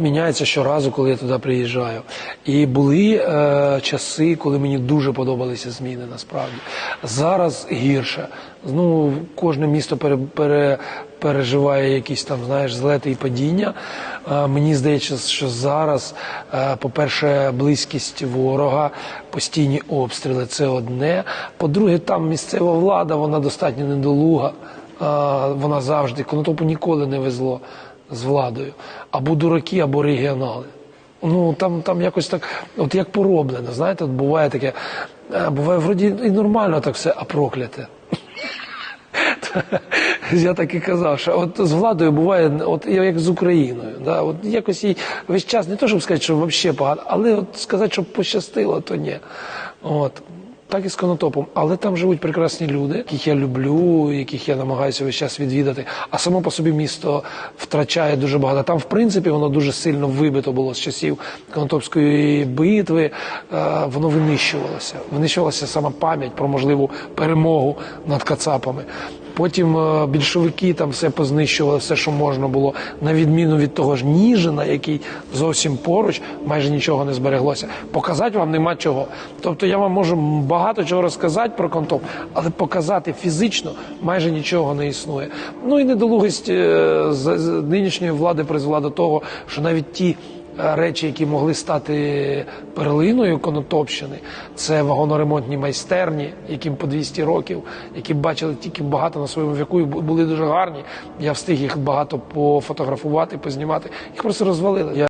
Міняється щоразу, коли я туди приїжджаю. І були е, часи, коли мені дуже подобалися зміни насправді. Зараз гірше. Ну, кожне місто пере, пере, переживає якісь там, знаєш, злети і падіння. Е, мені здається, що зараз, е, по-перше, близькість ворога, постійні обстріли це одне. По-друге, там місцева влада, вона достатньо недолуга. Е, вона завжди, Конотопу ніколи не везло з владою. Або дураки, або регіонали. Ну там, там якось так, от як пороблено, знаєте, от буває таке, е, буває вроді і нормально так все, а прокляте. Я так і казав, що от з владою буває, от як з Україною. Да? От якось їй весь час не то, щоб сказати, що взагалі погано, але от сказати, що пощастило, то ні. От. Так і з конотопом, але там живуть прекрасні люди, яких я люблю, яких я намагаюся весь час відвідати. А само по собі місто втрачає дуже багато. Там, в принципі, воно дуже сильно вибито було з часів Конотопської битви. Е, Воно винищувалося. Винищувалася сама пам'ять про можливу перемогу над кацапами. Потім е, більшовики там все познищували, все, що можна було, на відміну від того ж Ніжина, який зовсім поруч, майже нічого не збереглося. Показати вам нема чого. Тобто я вам можу багато чого розказати про контоп, але показати фізично майже нічого не існує. Ну і недолугість е, нинішньої влади призвела до того, що навіть ті речі, які могли стати перлиною Конотопщини, це вагоноремонтні майстерні, яким по 200 років, які бачили тільки багато на своєму віку і були дуже гарні. Я встиг їх багато пофотографувати, познімати. Їх просто розвалили.